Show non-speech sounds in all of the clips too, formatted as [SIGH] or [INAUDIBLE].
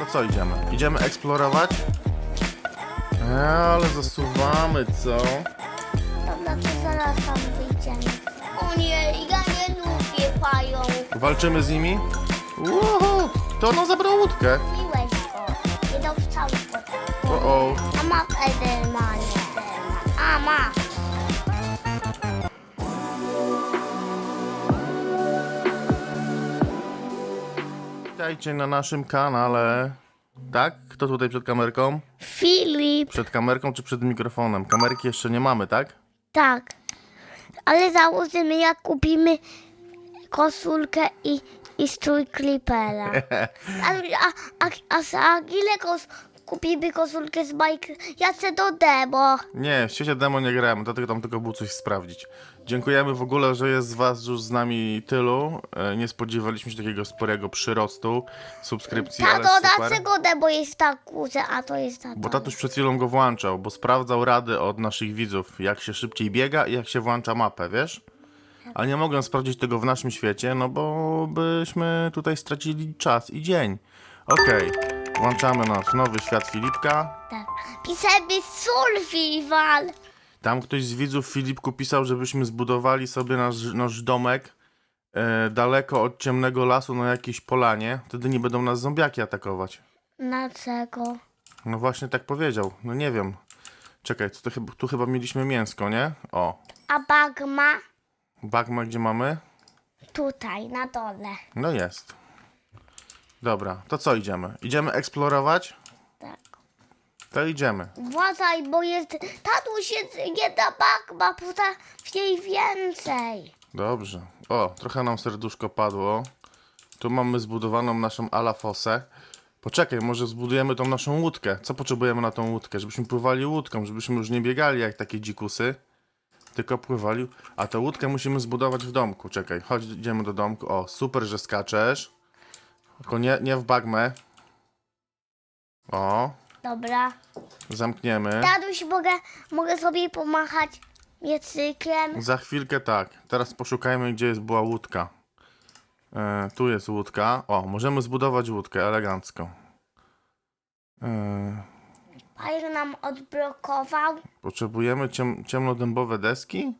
To co idziemy? Idziemy eksplorować? E, ale zasuwamy, co? Dobra, to zaraz tam wyjdziemy. O nie, ja nie lubię pająk. Walczymy z nimi? Uhu, to ono zabrał łódkę. Piłeś go. Nie dostał go. O, o. A ma Edelmanie. Witajcie na naszym kanale. Tak? Kto tutaj przed kamerką? Filip. Przed kamerką czy przed mikrofonem? Kamerki jeszcze nie mamy, tak? Tak. Ale założymy jak kupimy koszulkę i, i strój Clippera. A, [LAUGHS] a, a, a za ile kos, kupimy koszulkę z bajki? Ja chcę do demo. Nie, w świecie demo nie grałem, dlatego tam tylko było coś sprawdzić. Dziękujemy w ogóle, że jest z was już z nami tylu. E, Nie spodziewaliśmy się takiego sporego przyrostu subskrypcji, ale Tato, super. dlaczego demo jest tak duże, a to jest tak Bo tatuś przed chwilą go włączał, bo sprawdzał rady od naszych widzów, jak się szybciej biega i jak się włącza mapę, wiesz? Ale nie mogłem sprawdzić tego w naszym świecie, no bo byśmy tutaj stracili czas i dzień. Okej, włączamy nasz nowy świat Filipka. Tak. Pisemy survival. Tam ktoś z widzów Filipku pisał, żebyśmy zbudowali sobie nasz, nasz domek e, daleko od ciemnego lasu na jakiejś polanie. Wtedy nie będą nas zombiaki atakować. Dlaczego? No właśnie tak powiedział. No nie wiem. Czekaj, to chyba, tu chyba mieliśmy mięsko, nie? O, A bagma? bagma gdzie mamy? Tutaj, na dole. No jest. Dobra, to co idziemy? Idziemy eksplorować? Tak. To idziemy. Uważaj, bo jest... Tatuś jest jedna bagma, w niej więcej. Dobrze. O, trochę nam serduszko padło. Tu mamy zbudowaną naszą alafosę. Poczekaj, może zbudujemy tą naszą łódkę. Co potrzebujemy na tą łódkę? Żebyśmy pływali łódką, żebyśmy już nie biegali jak takie dzikusy, tylko pływali. A tę łódkę musimy zbudować w domku. Czekaj, chodź, idziemy do domku. O, super, że skaczesz. Tylko nie, nie w bagmę. O, Dobra. zamkniemy. Tatuś, mogę, mogę sobie pomachać miecykiem? Za chwilkę tak. Teraz poszukajmy, gdzie jest była łódka. E, tu jest łódka. O, możemy zbudować łódkę elegancko. E, Pajek nam odblokował. potrzebujemy ciem, ciemnodębowe deski?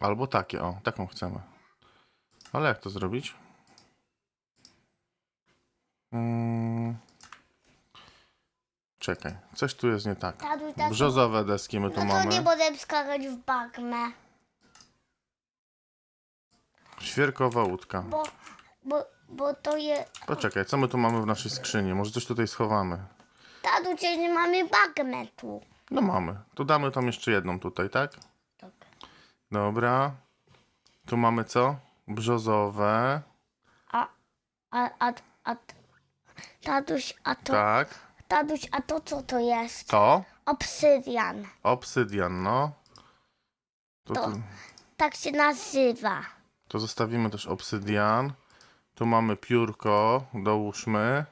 Albo takie, o, taką chcemy. Ale jak to zrobić? Mm. Czekaj, coś tu jest nie tak. Tatuś, tatuś. Brzozowe deski my No tu to mamy. nie będę skakać w bagmę, Świerkowa łódka. bo, bo, bo to jest... Poczekaj, co my tu mamy w naszej skrzyni? Może coś tutaj schowamy? Tatuś, nie mamy bagmę tu. No mamy. To damy tam jeszcze jedną tutaj, tak? Tak. Dobra. Tu mamy co? Brzozowe. A, a, a, a, tatuś, a to, Tak. Tatuś, a to co to jest? To? Obsydian. Obsydian, no. To- tu, Tak się nazywa. to zostawimy też obsydian. Tu mamy piórko. Dołóżmy.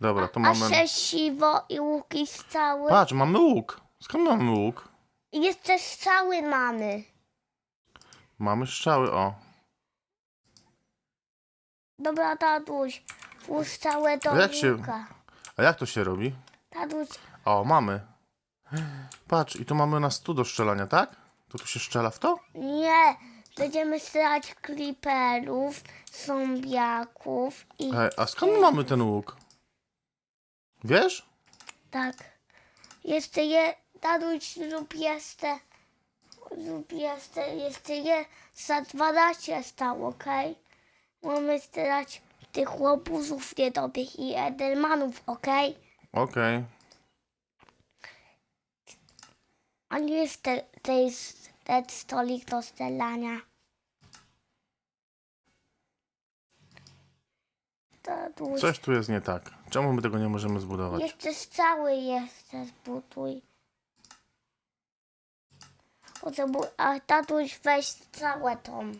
Dobra, tu A mamy... siwo i łuki strzały. Patrz, mamy łuk. Skąd mamy łuk? I jeszcze strzały mamy. Mamy strzały, o. Dobra, tatuś, włóż strzały do jak się- łuka. A jak to się robi? Tatuś, O, mamy. Patrz, i tu mamy na stu do strzelania, tak? To tu się strzela w to? nie. Będziemy strzelać kliperów, zombiaków i Ej, a skąd my mamy ten łuk? Wiesz? tak. Jeszcze je, tatuś, zrób jeszcze, zrób jeszcze, jeszcze je za 12 stał, okej? Mamy strzelać tych łobuzów niedobrych i edelmanów, okej? Okej. A nie jest te, te jest ten stolik do strzelania. Tatuś, Coś tu jest nie tak. Czemu my tego nie możemy zbudować? jeszcze strzały jeszcze zbuduj. Potrzebuj, a tatuś weź strzałę tą.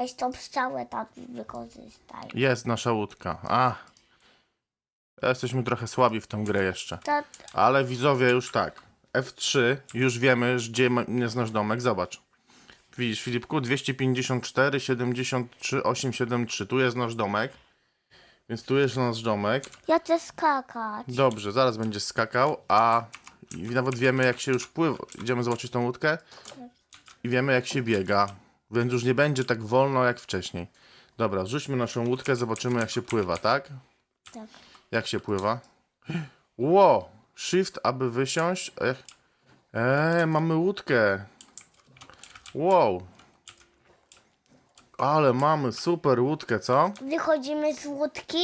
Weź tą strzałę, tatuś wykorzystaj. Jest nasza łódka. A. Jesteśmy trochę słabi w tę grę jeszcze. Tat, Ale widzowie już tak. F3, już wiemy, że gdzie ma- jest nasz domek. Zobacz. Widzisz, Filipku, 254, 73, 873. Tu jest nasz domek. Więc tu jest nasz domek. Ja chcę skakać. Dobrze, zaraz będzie skakał, a i nawet wiemy jak się już pływa. Idziemy zobaczyć tą łódkę i wiemy jak się biega. Więc już nie będzie tak wolno jak wcześniej. Dobra, rzućmy naszą łódkę, zobaczymy jak się pływa, tak? Tak. Jak się pływa? Ło! Shift, aby wysiąść. Ech. Eee, mamy łódkę. Wow. Ale mamy super łódkę, co? Wychodzimy z łódki.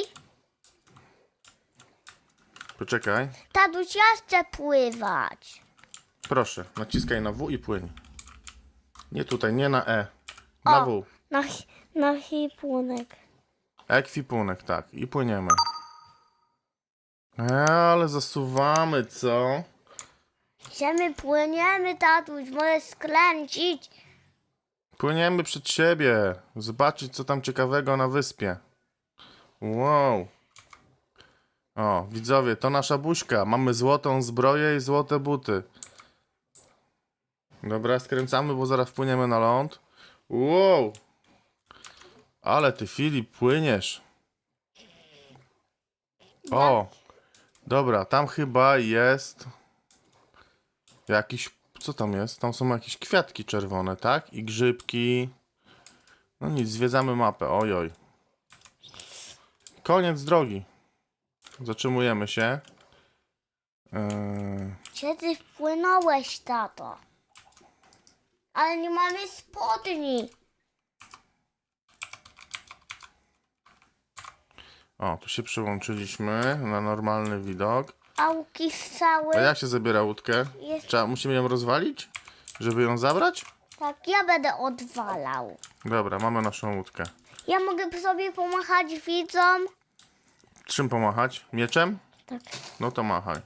Poczekaj. Tatuś, ja chcę pływać. Proszę, naciskaj na W i płyń. Nie tutaj, nie na E. Na O. W. Na, hi- na hipunek. Ekwipunek, tak. I płyniemy. E, ale zasuwamy, co? Gdzie my płyniemy, tatuś? Możesz skręcić. Płyniemy przed siebie. Zobaczyć, co tam ciekawego na wyspie. Wow. O, widzowie, to nasza buźka. Mamy złotą zbroję i złote buty. Dobra, skręcamy, bo zaraz wpłyniemy na ląd. Wow. Ale ty, Filip, płyniesz. O. Dobra, tam chyba jest jakiś co tam jest? Tam są jakieś kwiatki czerwone, tak? I grzybki. No nic, zwiedzamy mapę. Ojoj. Koniec drogi. Zatrzymujemy się. Yy, ty wpłynąłeś, tato? Ale nie mamy spodni. O, tu się przełączyliśmy na normalny widok. A łuki ssały. A jak się zabiera łódkę? Jest... Trzeba, musimy ją rozwalić? Żeby ją zabrać? Tak, ja będę odwalał. Dobra, mamy naszą łódkę. Ja mogę sobie pomachać widzom. Czym pomachać? Mieczem? Tak. No to machaj.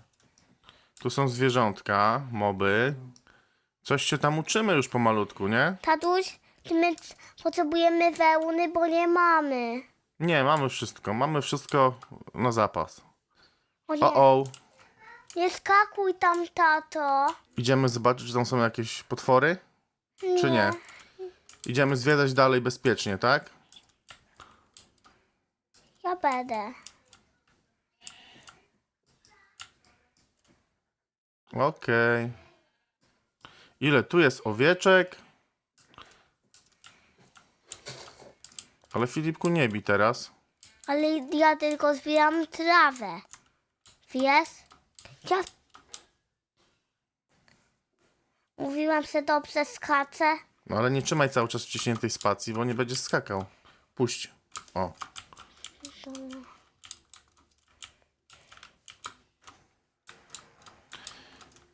Tu są zwierzątka, moby. Coś się tam uczymy już pomalutku, nie? Tatuś, czy my potrzebujemy wełny, bo nie mamy. Nie, mamy wszystko. Mamy wszystko na zapas. O nie, O, o. nie skakuj tam, tato. Idziemy zobaczyć, czy tam są jakieś potwory, czy nie? Idziemy zwiedzać dalej bezpiecznie, tak? Ja będę. Okej. Ile tu jest owieczek? Ale Filipku nie bi teraz. Ale ja tylko zbieram trawę. Wiesz? Ja... Mówiłam, że dobrze skaczę. No ale nie trzymaj cały czas wciśniętej spacji, bo nie będziesz skakał. Puść. O.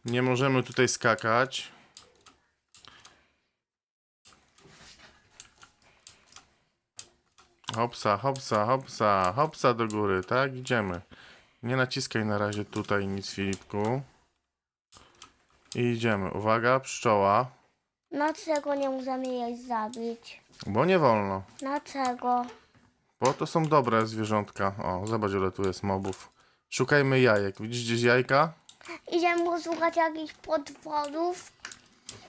Nie możemy tutaj skakać. Hopsa, hopsa, hopsa, hopsa do góry, tak? Idziemy. Nie naciskaj na razie tutaj nic, Filipku. I idziemy. Uwaga, pszczoła. Dlaczego nie możemy jej zabić? Bo nie wolno. Dlaczego? Bo to są dobre zwierzątka. O, zobacz ile tu jest mobów. Szukajmy jajek. Widzisz gdzieś jajka? Idziemy poszukać jakichś potworów.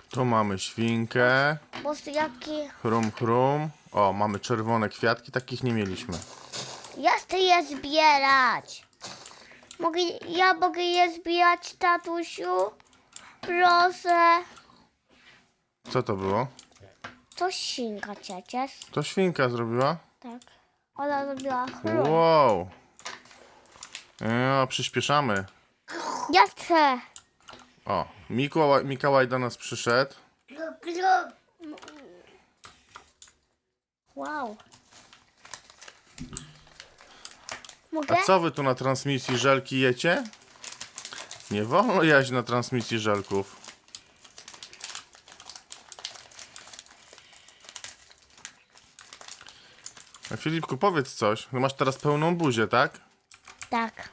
Tu mamy świnkę. Bo z jakich... Chrum, chrum. O, mamy czerwone kwiatki. Takich nie mieliśmy. Ja chcę je zbierać. Mogę, ja mogę je zbierać, tatusiu? Proszę. Co to było? To świnka przecież. To świnka zrobiła? Tak. Ona zrobiła chrum. Wow. Ja, przyspieszamy. Ja chcę. O, Mikołaj, Mikołaj do nas przyszedł. Wow. Mogę? A co wy tu na transmisji żelki jecie? Nie wolno jeść na transmisji żelków. A Filipku, powiedz coś. No masz teraz pełną buzię, tak? Tak.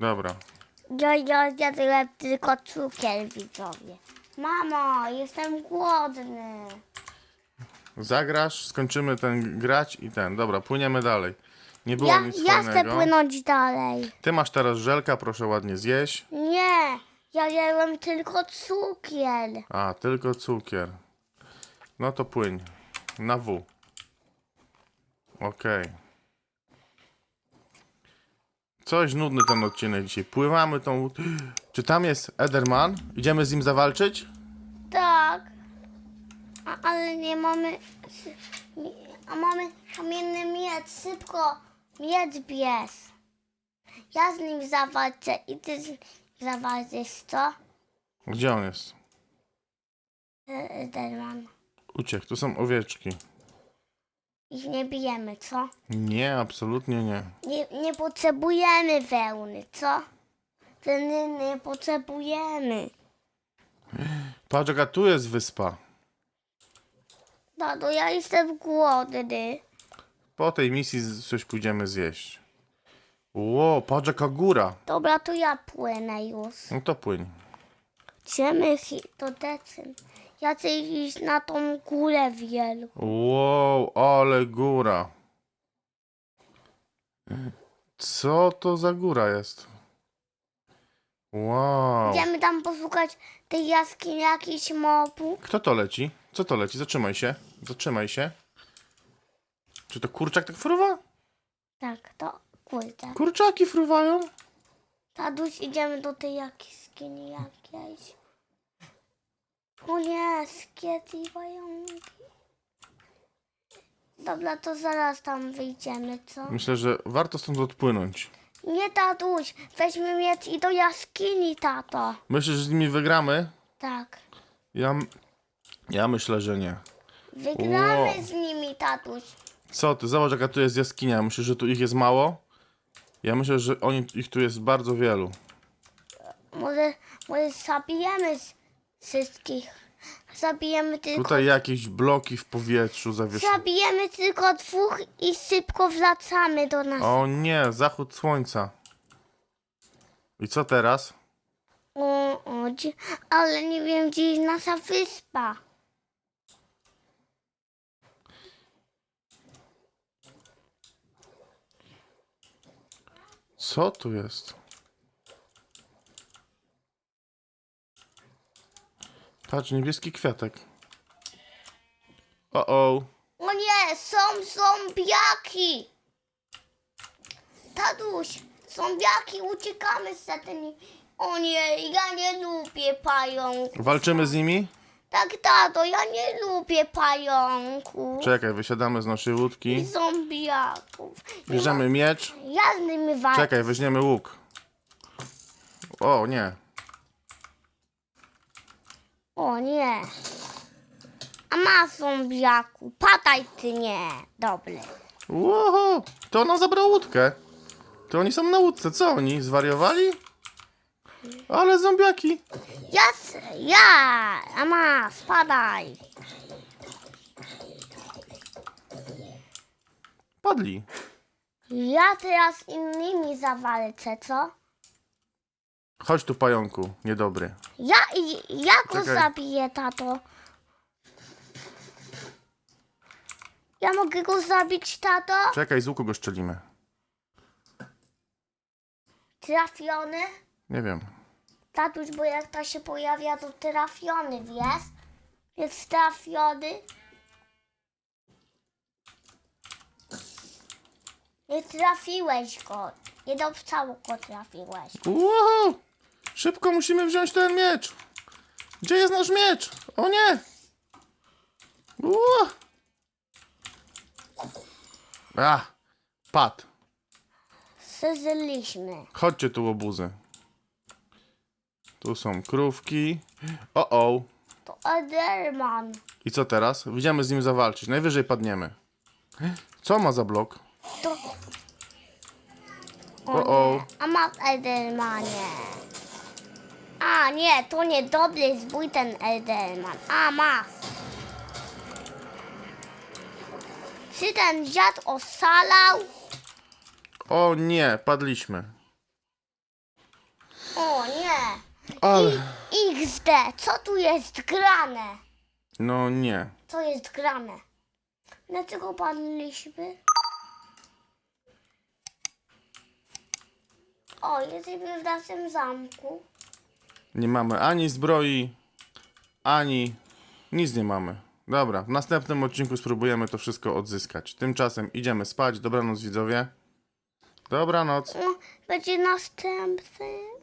Dobra. Ja, ja zjadłem tylko cukier, widzowie. Mamo, jestem głodny. Zagrasz, skończymy ten grać i ten. Dobra, płyniemy dalej. Nie było Ja, nic ja chcę fajnego. płynąć dalej. Ty masz teraz żelka, proszę ładnie zjeść. Nie, ja jadłem tylko cukier. A, tylko cukier. No to płyń. Na W. Okej. Coś nudny ten odcinek dzisiaj. Pływamy tą... Czy tam jest Ederman? Idziemy z nim zawalczyć? Tak. A, ale nie mamy. A mamy kamienny miecz. Szybko. Miecz bierz. Ja z nim zawalczę i ty z nim zawalczysz, co? Gdzie on jest? E, Derman. Uciekł, tu są owieczki. Ich nie bijemy, co? Nie, absolutnie nie. Nie, nie potrzebujemy wełny, co? Wełny nie potrzebujemy. Patrz jaka tu jest wyspa. Tato, ja jestem głodny. Po tej misji z- coś pójdziemy zjeść. Ło, patrz jaka góra. Dobra, to ja płynę już. No to płyń. Idziemy chi- do decyn. Ja chcę iść na tą górę wielką. Wow, ale góra. Co to za góra jest? Wow. Idziemy tam poszukać tej jaskini jakichś mobów. Kto to leci? Co to leci? Zatrzymaj się. Zatrzymaj się. Czy to kurczak tak fruwa? Tak, to kurde. Kurczaki fruwają? Taduś, idziemy do tej jaskini jakiejś. O nie, skiety i pająki. Dobra, to zaraz tam wyjdziemy, co? Myślę, że warto stąd odpłynąć. Nie, tatuś, weźmy miecz i do jaskini, tato. Myślisz, że z nimi wygramy? Tak. Ja, m- ja myślę, że nie. Wygramy Wow. z nimi, tatuś. Co ty? Zobacz jaka tu jest jaskinia. Myślisz, że tu ich jest mało? Ja myślę, że oni, ich tu jest bardzo wielu. Może, może zabijemy z wszystkich. Zabijemy tylko, Tutaj jakieś bloki w powietrzu zawieszone. zabijemy tylko dwóch i szybko wracamy do nas. O nie, zachód słońca. I co teraz? O, o, gdzie- ale nie wiem, gdzie jest nasza wyspa. Co tu jest? Patrz, niebieski kwiatek. O, o. O nie, są zombiaki. Taduś, zombiaki, uciekamy z tymi. O nie, ja nie lubię pająków. Walczymy z nimi? Tak, tato, ja nie lubię pająków. Czekaj, wysiadamy z naszej I łódki. zombiaków. Bierzemy miecz. Ja z nimi walczę. Czekaj, weźmiemy łuk. O, nie. O nie. A ma zombiaku, padaj ty nie. Dobry. Łoho, to ona zabrała łódkę. To oni są na łódce, co oni? Zwariowali? Ale zombiaki. Ja, s- ja, a ma, spadaj. Padli. Ja teraz innymi zawalczę, co? Chodź tu, pająku, niedobry. Ja ja go Czekaj. zabiję, tato. Ja mogę go zabić, tato? Czekaj, z łuku go szczelimy. Trafiony? Nie wiem. Tatuś, bo jak to się pojawia, to trafiony, wiesz? Jest trafiony. Nie trafiłeś go. Nie do cało go trafiłeś. Łoho! Szybko musimy wziąć ten miecz. Gdzie jest nasz miecz? O nie! Ło! A, padł. Zżyliśmy. Chodźcie tu, łobuzy. Tu są krówki. O, o. To Ederman. I co teraz? Idziemy z nim zawalczyć. Najwyżej padniemy. Co ma za blok? To... O, o. A ma Edermanie. A nie, to niedobry zbój ten Ederman. A masz. Czy ten dziad osalał? O nie, padliśmy. O nie. Ale... XD, co tu jest grane? No nie. Co jest grane? Dlaczego padliśmy? O, jesteśmy w naszym zamku. Nie mamy ani zbroi, ani nic nie mamy. Dobra, w następnym odcinku spróbujemy to wszystko odzyskać. Tymczasem idziemy spać. Dobranoc widzowie. Dobranoc. O, będzie następny.